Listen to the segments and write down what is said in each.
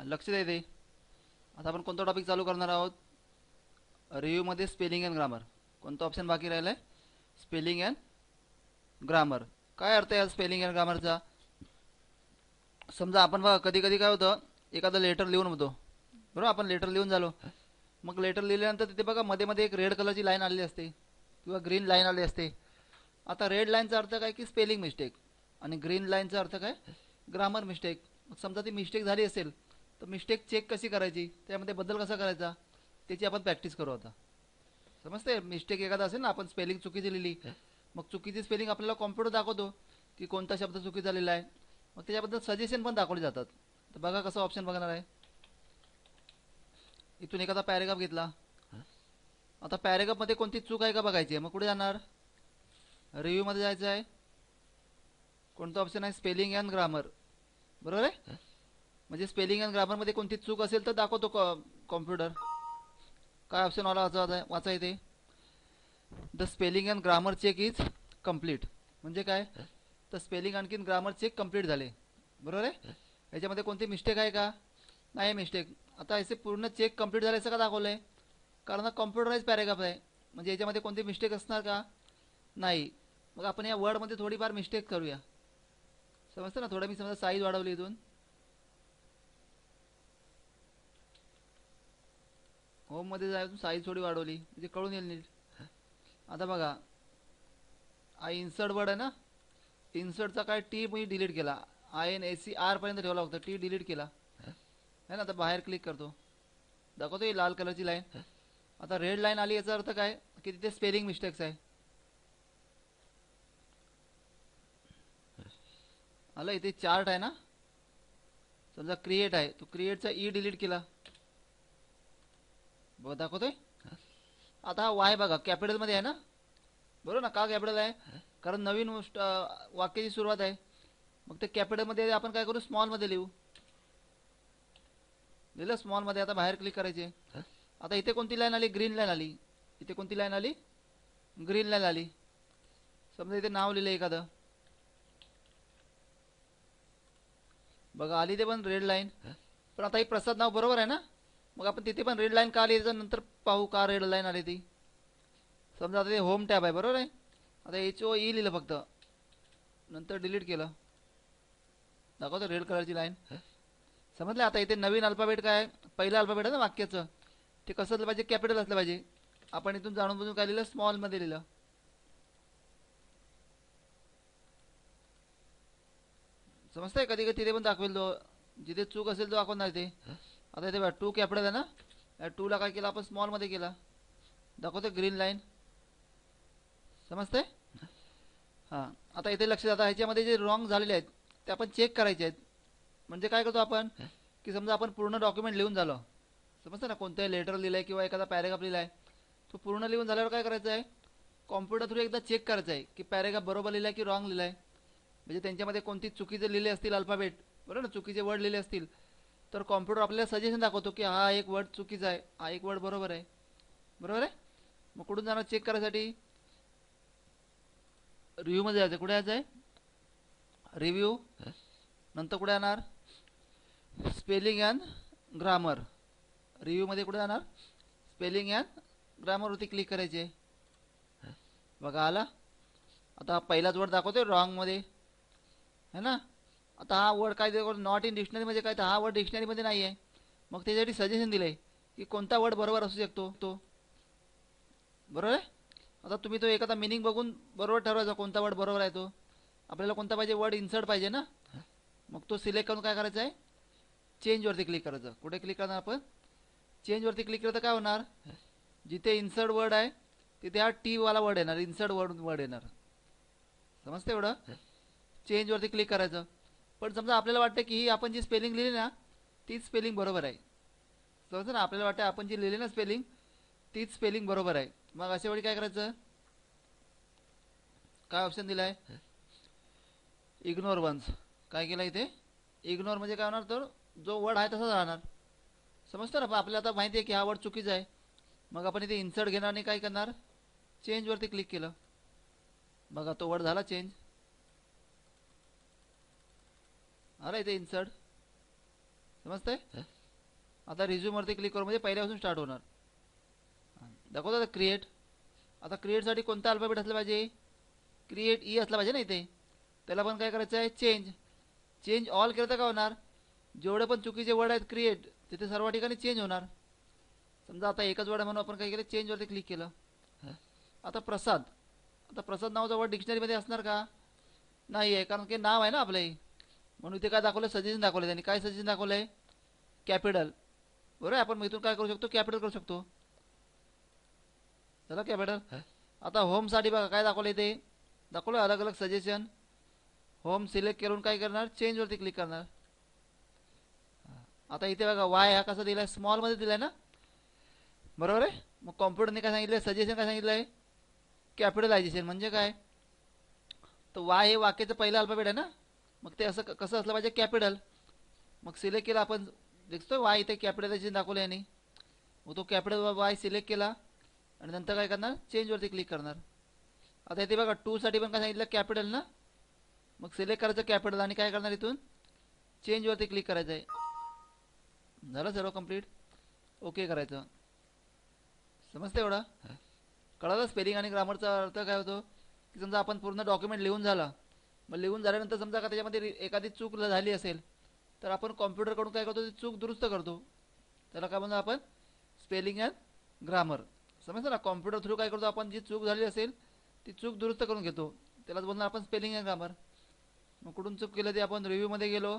हां लक्ष द्या इथे आता आपण कोणता टॉपिक चालू करणार आहोत? रिव्ह्यूमध्ये स्पेलिंग अँड ग्रामर कोणतं ऑप्शन बाकी राहिलं आहे स्पेलिंग अँड ग्रामर काय अर्थ आहे स्पेलिंग अँड ग्रामरचा समजा आपण बघा कधी कधी काय होतं एखादं लेटर लिहून होतो. बरोबर? आपण लेटर लिहून झालो. मग लेटर लिहिल्यानंतर तिथे बघा मध्ये मध्ये एक रेड कलरची लाईन आलेली असते. किंवा ग्रीन लाईन आली असते. आता रेड लाईनचा अर्थ काय? की स्पेलिंग मिस्टेक आणि ग्रीन लाईनचा अर्थ काय? ग्रामर मिस्टेक समजा ती मिस्टेक झाली असेल तर मिस्टेक चेक कशी करायची? त्यामध्ये बदल कसा करायचा? त्याची आपण प्रॅक्टिस करू आता. समजते मिस्टेक एखादा असेल ना आपण स्पेलिंग चुकीची लिहिली मग चुकीची स्पेलिंग आपल्याला कॉम्प्युटर दाखवतो की कोणता शब्द चुकी झालेला आहे. मग त्याच्याबद्दल सजेशन पण दाखवले जातात. तर बघा कसं ऑप्शन बघणार आहे. इथून एखादा पॅरेग्राफ घेतला. आता पॅरेग्राफमध्ये कोणती चूक आहे का बघायची आहे? मग कुठे जाणार? रिव्ह्यूमध्ये जायचं आहे. कोणतं ऑप्शन आहे? स्पेलिंग अँड ग्रामर बरोबर आहे? म्हणजे स्पेलिंग अँड ग्रामरमध्ये कोणती चूक असेल तर दाखवतो कॉम्प्युटर काय ऑप्शन वाला वाचा वाचा येते the spelling and grammar check is complete म्हणजे काय? तर स्पेलिंग आणखीन ग्रामर चेक कंप्लीट झाले. बरोबर आहे? याच्यामध्ये कोणती मिस्टेक आहे का? नाही मिस्टेक आता याचे पूर्ण चेक कंप्लीट झाल्याचं का दाखवलं आहे कारण हा कॉम्प्युटराईज पॅरेग्राफ आहे. म्हणजे याच्यामध्ये कोणती मिस्टेक असणार का? नाही. मग आपण या वर्डमध्ये थोडीफार मिस्टेक करूया. समजतं ना? थोडं मी समजा साईज वाढवली इथून. होममध्ये जायचं साईज थोडी वाढवली. म्हणजे कळून येईल नीट. आता बघा. हा इन्सर्ट वर्ड आहे ना? इन्सर्टचा काय टी मी डिलीट केला. आय एन ए सी आरपर्यंत ठेवला होता टी डिलीट केला. है ना? आता बाहेर क्लिक करतो. दाखवतो ही लाल कलरची लाईन आता रेड लाईन आली याचा अर्थ काय? की तिथे स्पेलिंग मिस्टेक्स आहे. आलं? इथे चार्ट आहे ना? समजा क्रिएट आहे. तो क्रिएटचा ई डिलीट केला. बघ दाखवतोय? आता हा वाय बघा कॅपिटलमध्ये आहे ना? बरोबर ना का कॅपिटल आहे? कारण नवीन गोष्ट वाक्याची सुरुवात आहे. मग ते कॅपिटलमध्ये आपण काय करू? स्मॉलमध्ये लिहू. लिहिलं स्मॉलमध्ये आता बाहेर क्लिक करायचे. आता इथे कोणती लाईन आली? ग्रीन लाईन आली. इथे कोणती लाईन आली? ग्रीन लाईन आली. समजा इथे नाव लिहिलं एखादं. बघा आली ते पण रेड लाईन पण आता ही प्रसाद नाव बरोबर आहे ना? मग आपण तिथे पण रेड लाईन का आली? नंतर पाहू का रेड लाईन आली ती. समजा आता ते होम टॅब आहे बरोबर आहे? आता एच ओ ई लिहिलं फक्त. नंतर डिलीट केलं. दाखवतो रेड कलरची लाईन समजलं? आता इथे नवीन अल्फाबेट काय? पहिलं अल्फाबेट आहे ना वाक्याचं. ते कसं असलं पाहिजे? कॅपिटल असलं पाहिजे. आपण इथून जाणून बुजून काय लिहिलं? स्मॉलमध्ये लिहिलं. समजतंय कधी कधी तिथे पण दाखवेल तो. जिथे चूक असेल तो दाखवणार ते. आता इथे बघा टू कॅपिटल आहे ना? या टूला काय केलं? आपण स्मॉलमध्ये केला. दाखवतो ग्रीन लाईन समजते हां. आता इथे लक्ष आता ह्याच्यामध्ये जे रॉंग झालेले आहेत ते आपण चेक करायचे आहेत. म्हणजे काय करतो आपण? की समजा आपण पूर्ण डॉक्युमेंट लिहून झालो. समजतं ना? कोणत्याही लेटर लिहिलं आहे किंवा एखादा पॅरेग्राफ लिहिला आहे तो पूर्ण लिहून झाल्यावर काय करायचं आहे? कॉम्प्युटर थ्रू एकदा चेक करायचं आहे की पॅरेग्राफ बरोबर लिहिला आहे की रॉंग लिहिला आहे म्हणजे त्यांच्यामध्ये कोणती चुकीचे लिहिले असतील अल्फाबेट बरोबर ना? चुकीचे वर्ड लिहिले असतील. तर कॉम्प्युटर आपल्याला सजेशन दाखवतो की हा एक वर्ड चुकीचा आहे हा एक वर्ड बरोबर आहे. बरोबर आहे? मग कुठून जाणार चेक करायसाठी? रिव्ह्यूमध्ये जायचं कुठे जायचं आहे रिव्ह्यू नंतर कुठे जाणार? स्पेलिंग अँड ग्रामर रिव्ह्यूमध्ये कुठे जाणार? स्पेलिंग अँड ग्रामरवरती क्लिक करायचे. बघा आला. आता पहिलाच वर्ड दाखवतोय रॉंगमध्ये है ना? आता हा वर्ड काय नॉट इन डिक्शनरीमध्ये काय? तर हा वर्ड डिक्शनरीमध्ये नाही आहे मग त्याच्यासाठी सजेशन दिलं आहे की कोणता वर्ड बरोबर असू शकतो? तो. बरोबर आहे? आता तुम्ही तो एखादा मिनिंग बघून बरोबर ठरवायचा कोणता वर्ड बरोबर आहे तो. आपल्याला कोणता पाहिजे? वर्ड इन्सर्ट पाहिजे ना? मग तो सिलेक्ट करून काय करायचं आहे? चेंजवरती क्लिक करायचं. कुठे क्लिक करणार आपण? चेंजवरती क्लिक केलं तर काय होणार? जिथे इन्सर्ट वर्ड आहे तिथे हा टी वाला वर्ड येणार. इन्सर्ट वर्ड वर्ड येणार. समजतं एवढं? चेंजवरती क्लिक करायचं. पण समजा आपल्याला वाटतं की ही आपण जी स्पेलिंग लिहिली ना तीच स्पेलिंग बरोबर आहे. समजतं ना? आपल्याला वाटतं आपण जी लिहिली ना स्पेलिंग तीच स्पेलिंग बरोबर आहे. मग अशा वेळी काय करायचं? काय ऑप्शन दिला आहे इग्नोर वन्स काय केलं इथे? इग्नोर म्हणजे काय होणार तर जो वर्ड आहे तसाच राहणार. समजतं ना? आपल्याला आता माहिती आहे की हा वर्ड चुकीचा आहे. मग आपण इथे इन्सर्ट घेणार आणि काय करणार? चेंजवरती क्लिक केलं. बघा तो वर्ड झाला चेंज आला इथे इन्सर्ट समजतंय? आता रिझ्यूमवरती क्लिक करू म्हणजे पहिल्यापासून स्टार्ट होणार. दाखवतो आता क्रिएट आता क्रिएटसाठी कोणता अल्फाबेट असला पाहिजे? क्रिएट ई असला पाहिजे ना इथे. त्याला पण काय करायचं आहे? चेंज चेंज ऑल केलं तर काय होणार? जेवढे पण चुकीचे वर्ड आहेत क्रिएट तिथे सर्व ठिकाणी चेंज होणार. समजा आता एकच वर्ड म्हणून आपण काय केलं? चेंजवरती क्लिक केलं? आता प्रसाद. आता प्रसाद नावाचा वर्ड डिक्शनरीमध्ये असणार का? नाही आहे कारण की नाव आहे ना आपलं. म्हणून इथे काय दाखवलं सजेशन दाखवलं त्यांनी. काय सजेशन दाखवलं आहे कॅपिटल बरोबर आहे आपण मग इथून काय करू शकतो? कॅपिटल करू शकतो. चला कॅपिटल? आता होमसाठी बघा काय दाखवलं इथे? दाखवलं अलग अलग सजेशन होम सिलेक्ट करून काय करणार? चेंजवरती क्लिक करणार. आता इथे बघा वाय हा कसा दिलाय? स्मॉलमध्ये दिलाय ना? बरोबर आहे? मग कॉम्प्युटरने काय सांगितलं सजेशन काय सांगितलं आहे कॅपिटलायझेशन म्हणजे काय? तर वाय हे वाक्याचं पहिलं अल्फाबेट आहे ना? मग ते असं कसं असलं पाहिजे? कॅपिटल मग सिलेक्ट केलं आपण. दिसतो वाय इथे कॅपिटलायझेशन दाखवलं याने. मग तो कॅपिटल वाय सिलेक्ट केला आणि नंतर काय करणार? चेंजवरती क्लिक करणार. आता इथे बघा टूसाठी पण काय सांगितलं? कॅपिटल ना? मग सिलेक्ट करायचं कॅपिटल आणि काय करणार इथून? चेंजवरती क्लिक करायचं आहे. झालं सर्व कंप्लीट ओके करायचं. समजतं एवढं? कळालं स्पेलिंग आणि ग्रामरचा अर्थ काय होतो? की समजा आपण पूर्ण डॉक्युमेंट लिहून झाला. मग लिहून झाल्यानंतर समजा का त्याच्यामध्ये एखादी चूक झाली असेल तर आपण कॉम्प्युटरकडून काय करतो ती चूक दुरुस्त करतो. त्याला काय म्हणतो आपण? स्पेलिंग अँड ग्रामर समजतं ना? कॉम्प्युटर थ्रू काय करतो आपण? जी चूक झाली असेल ती चूक दुरुस्त करून घेतो. त्यालाच बोलणार आपण स्पेलिंग अँड ग्रामर मग कुठून चूक केलं ते आपण रिव्ह्यूमध्ये गेलो.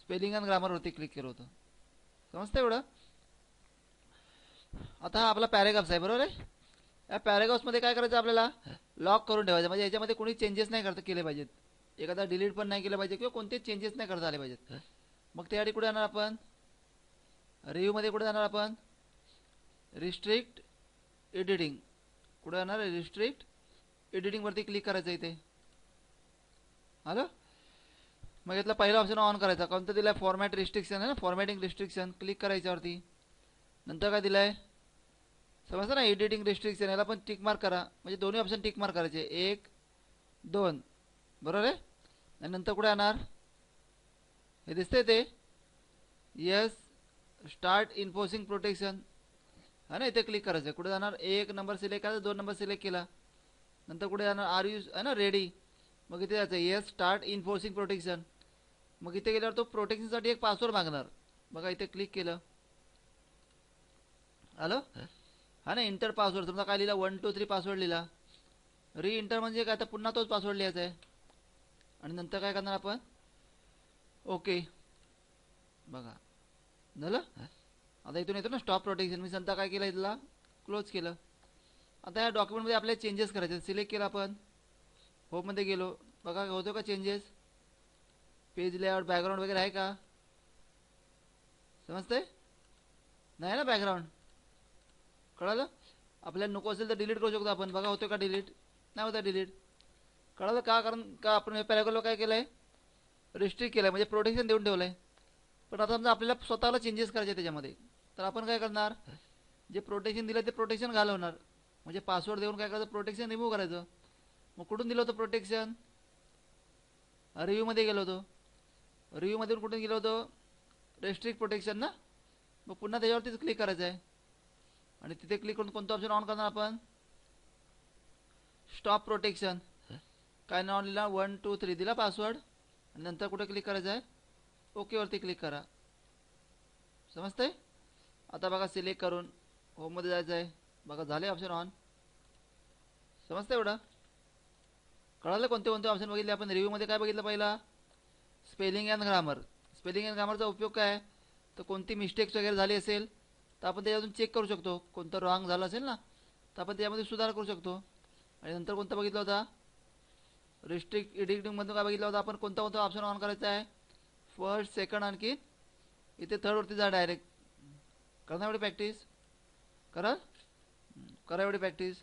स्पेलिंग अँड ग्रामरवरती क्लिक केलं होतं. समजतं एवढं? आता हा आपला पॅरेग्राफ्स आहे बरोबर आहे? या पॅरेग्राफ्समध्ये काय करायचं आपल्याला? लॉक करून ठेवायचं. म्हणजे याच्यामध्ये कोणी चेंजेस नाही करता केले पाहिजेत. एखादा डिलीट पण नाही केलं पाहिजे किंवा कोणतेच चेंजेस नाही करता आले पाहिजेत? मग त्यासाठी कुठे जाणार आपण? रिव्ह्यूमध्ये कुठे जाणार आपण? रिस्ट्रिक्ट एडिटिंग कुठे जाणार रिस्ट्रिक्ट एडिटिंगवरती क्लिक करायचं इथे. आलं मग इथला पहिला ऑप्शन ऑन करायचा. कोणतं दिलं आहे फॉर्मॅट रिस्ट्रिक्शन आहे ना? फॉर्मॅटिंग रिस्ट्रिक्शन क्लिक करायच्यावरती. नंतर काय दिलं आहे समजतं ना एडिटिंग रिस्ट्रिक्शन याला पण टिक मार्क करा. म्हणजे दोन्ही ऑप्शन टिक मार्क करायचे. एक दोन. बरोबर आहे? आणि नंतर कुठे येणार? हे दिसतंय ते. यस स्टार्ट इन्फोर्सिंग प्रोटेक्शन हा ना इथे क्लिक करायचं. कुठे जाणार? एक नंबर सिलेक्ट करायचा दोन नंबर सिलेक्ट केला. नंतर कुठे जाणार? आर यू आहे ना रेडी मग इथे जायचं. येस स्टार्ट इन्फोर्सिंग प्रोटेक्शन मग इथे गेल्यावर तो प्रोटेक्शनसाठी एक पासवर्ड मागणार. बघा इथे क्लिक केलं. आलं हा ना इंटर पासवर्ड समजा काय लिहिला? वन टू थ्री पासवर्ड लिहिला. री इंटर म्हणजे काय? आता पुन्हा तोच पासवर्ड लिहायचा आहे. आणि नंतर काय करणार आपण? ओके बघा. झालं? आता इथून येतो ना स्टॉप प्रोटेक्शन मी समजा काय केलं इथला? क्लोज केलं. आता या डॉक्युमेंटमध्ये आपल्याला चेंजेस करायचे सिलेक्ट केलं आपण. होममध्ये गेलो. बघा होतो का चेंजेस पेज लेआउट बॅकग्राऊंड वगैरे आहे का? समजतंय? नाही ना बॅकग्राऊंड कळालं? आपल्याला नको असेल तर डिलीट करू शकतो आपण. बघा होतो का डिलीट नाही होता डिलीट कळालं का? कारण का आपण हे पॅराग्राफला काय केलं आहे रिस्ट्रिक्ट केलं आहे म्हणजे प्रोटेक्शन देऊन ठेवलं आहे पण आता समजा आपल्याला स्वतःला चेंजेस करायचे त्याच्यामध्ये. तर आपण काय करणार? जे प्रोटेक्शन दिलं ते प्रोटेक्शन घालवणार. म्हणजे पासवर्ड देऊन काय करायचं? प्रोटेक्शन रिमूव्ह करायचं. मग कुठून दिलं होतं प्रोटेक्शन रिव्ह्यूमध्ये गेलो होतो. रिव्ह्यूमधून कुठून गेलो होतो? रेस्ट्रिक्ट प्रोटेक्शन ना? मग पुन्हा त्याच्यावरतीच क्लिक करायचं आहे आणि तिथे क्लिक करून कोणतं ऑप्शन ऑन करणार आपण? स्टॉप प्रोटेक्शन काय नाव लिहिला? वन टू थ्री दिला पासवर्ड आणि नंतर कुठे क्लिक करायचं आहे ओकेवरती क्लिक करा. समजतंय? आता बघा सिलेक्ट करून होममध्ये जायचं आहे बघा झाले ऑप्शन ऑन समजतं एवढं? कळालं कोणते कोणते ऑप्शन बघितले आपण? रिव्ह्यूमध्ये काय बघितलं पहिला? Spelling and grammar spelling and ग्रामरचा उपयोग काय? आहे? तर कोणती मिस्टेक्स वगैरे झाली असेल? तर आपण त्याच्यातून चेक करू शकतो. कोणतं रॉंग झालं असेल ना तर आपण त्याच्यामध्ये सुधार करू शकतो. आणि नंतर कोणता बघितला होता? रिस्ट्रिक्ट एडिटिंगमधून काय बघितलं होतं? आपण कोणता कोणता ऑप्शन ऑन करायचा आहे? फर्स्ट सेकंड आणखी? इथे थर्डवरती जा डायरेक्ट करणार एवढी प्रॅक्टिस करा? करा एवढी प्रॅक्टिस